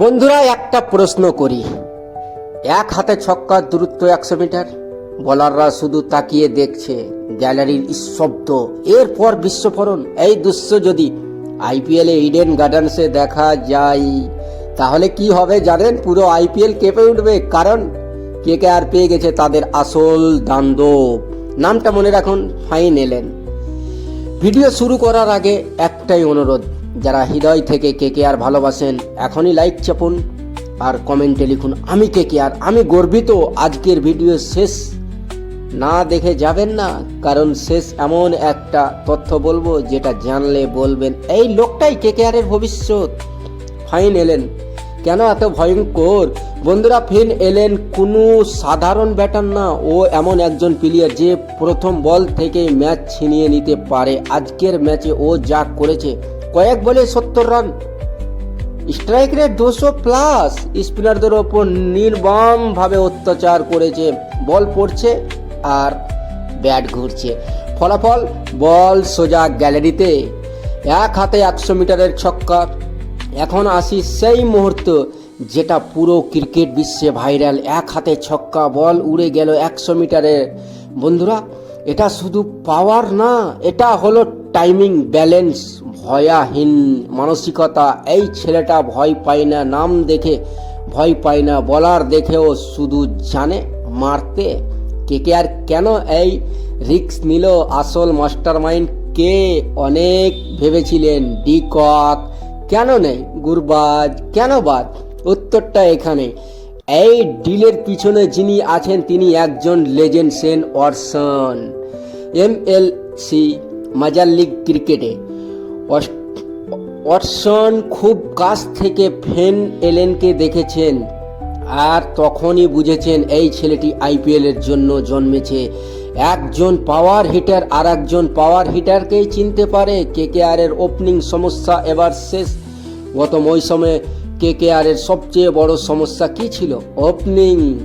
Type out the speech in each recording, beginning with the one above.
বন্ধুরা, একটা প্রশ্ন করি। এক হাতে ছক্কার দূরত্ব একশো মিটার, বলাররা শুধু তাকিয়ে দেখছে গ্যালারির শব্দ এরপর বিস্ফোরণ, এই দৃশ্য যদি আইপিএলে ইডেন গার্ডেন্সে দেখা যায়, তাহলে কি হবে জানেন? পুরো আইপিএল কেঁপে উঠবে, কারণ কে কে আর পেয়ে গেছে তাদের আসল দান্দব নামটা মনে রাখুন ফাইন এলেন ভিডিও শুরু করার আগে একটাই অনুরোধ, যারা হৃদয় থেকে কে কে আর ভালোবাসেন, এখনই লাইক চাপুন আর কমেন্টে লিখুন, আমি কে কে আর? আমি গর্বিত, আজকের ভিডিও শেষ। না দেখে যাবেন না, কারণ শেষ এমন একটা তথ্য বলব, যেটা জানলে বলবেন, এই লোকটাই কে কে আরের ভবিষ্যৎ? ফাইন এলেন, কেন এত ভয়ঙ্কর? বন্ধুরা, ফিন এলেন কোনো সাধারণ ব্যাটার না। ও এমন একজন প্লেয়ার যে প্রথম বল থেকে ম্যাচ ছিনিয়ে নিতে পারে। আজকের ম্যাচে ও যা করেছে, কয়েক বলে সত্তর রান। স্ট্রাইক রেট দুশো প্লাস। স্পিনারদের ওপর নির্বাম ভাবে অত্যাচার করেছে। বল পড়ছে আর ব্যাট ঘুরছে। ফলাফল, বল সোজা গ্যালারিতে। এক হাতে একশো মিটারের ছক্কা। এখন আসি সেই মুহূর্ত যেটা পুরো ক্রিকেট বিশ্বে ভাইরাল। এক হাতে ছক্কা, বল উড়ে গেল একশো মিটারের বন্ধুরা, এটা শুধু পাওয়ার না, এটা হলো টাইমিং ব্যালেন্স ভয়াহীন মানসিকতা। এই ছেলেটা ভয় পায় না, নাম দেখে ভয় পায় না বলার দেখেও শুধু জানে মারতে। কে কে আর কেন এই রিক্স নিল আসল মাস্টার মাইন্ড কে? অনেক ভেবেছিলেন। ডিকক কেন নেই? গুরবাজ, কেন বাদ? উত্তরটা এখানে। এই ডিলের পিছনে যিনি আছেন, তিনি একজন legend Shane Watson M L C major league ক্রিকেটে। ওয়াটসন খুব কাছ থেকে ফেন এলেনকে দেখেছেন আর তখনই বুঝেছেন এই ছেলেটি আইপিএল এর জন্য জন্মেছে। একজন পাওয়ার হিটার আর একজন পাওয়ার হিটারকেই চিনতে পারে? কে কে ওপেনিং সমস্যা এবার শেষ। গত মৌসুমে কে কে সবচেয়ে বড় সমস্যা কি ছিল? ওপেনিং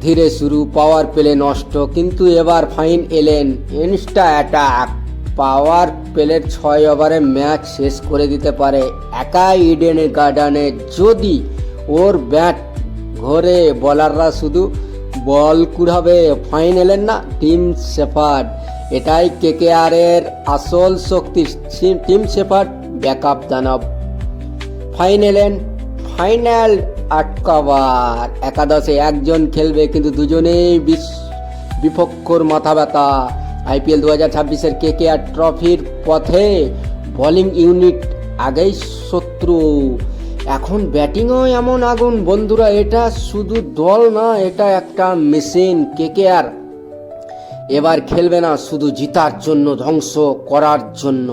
ধীরে শুরু পাওয়ার পেলে নষ্ট, কিন্তু এবার ফাইন এলেন। ইনস্টা অ্যাটাক পাওয়ার পেলের ছয় ওভারে ম্যাচ শেষ করে দিতে পারে। একাই ইডেন গার্ডেনে যদি ওর ব্যাট ঘরে বলাররা শুধু বল কুড়াবে ফাইন এলেন না টিম শেফার্ড এটাই কে কে আর এর আসল শক্তি। টিম শেফার্ড ব্যাকআপ দানব। ফাইনালেন ফাইনাল আটকাবার। একাদশে একজন খেলবে, কিন্তু দুজনেই বিশ- বিপক্ষর মাথা ব্যথা। আইপিএল দু হাজার ছাব্বিশের কে কে আর ট্রফির পথে বোলিং ইউনিট আগেই শত্রু। এখন ব্যাটিংও এমন আগুন, বন্ধুরা, এটা শুধু দল না, এটা একটা মেশিন, কে কে আর। এবার খেলবে না, শুধু জিতার জন্য, ধ্বংস করার জন্য।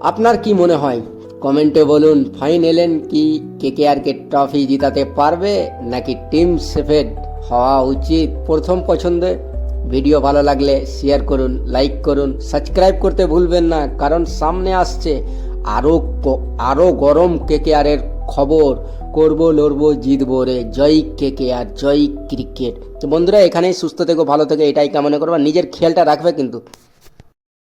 আপনার কি মনে হয়? কমেন্টে বলুন ফাইন এলেন কি কে কে আর কে ট্রফি জিতাতে পারবে, নাকি টিম সেফেড হওয়া উচিত? প্রথম পছন্দে। ভিডিও ভালো লাগলে শেয়ার করুন লাইক করুন সাবস্ক্রাইব করতে ভুলবেন না, কারণ সামনে আসছে আরও আরও গরম কে কে আরের খবর করব, লড়ব, জিতব রে। জয় কে কে আর জয় ক্রিকেট। তো বন্ধুরা, এখানেই সুস্থ থেকো, ভালো থেকো, এটাই কামনা করব। নিজের খেয়ালটা রাখবে কিন্তু।